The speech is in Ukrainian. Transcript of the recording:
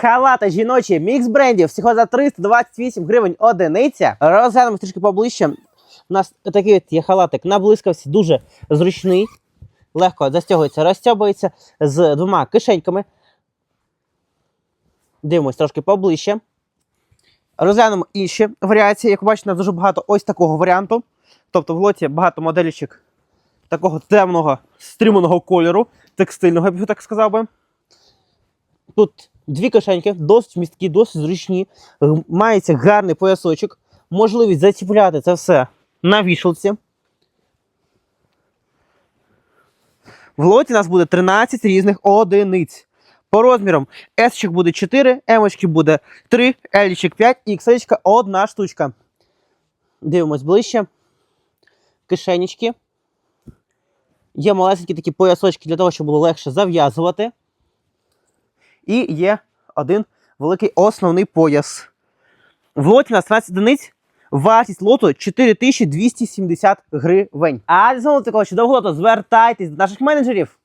халати жіночі, мікс брендів, всього за 328 гривень одиниця. Розглянемо трішки поближче. У нас такий от є халатик на блискавці, дуже зручний, легко застягується, розтягується з двома кишеньками. Дивимось трошки поближче. Розглянемо інші варіації. Як бачите, дуже багато ось такого варіанту. Тобто в лоті багато моделічок такого темного стриманого кольору, текстильного, я б так сказав би. Тут дві кишеньки, досить місткі, досить зручні. Мається гарний поясочок, можливість заціпляти це все на вішалці. В лоті у нас буде 13 різних одиниць. По розмірам S буде 4, M буде 3, L 5 і XL одна штучка. Дивимось ближче. Кишенечки. Є малесенькі такі поясочки для того, щоб було легше зав'язувати. І є один великий основний пояс. В лоті на 13 одиниць. Вартість лоту 4270 гривень. А для такого чудового лоту звертайтесь до наших менеджерів.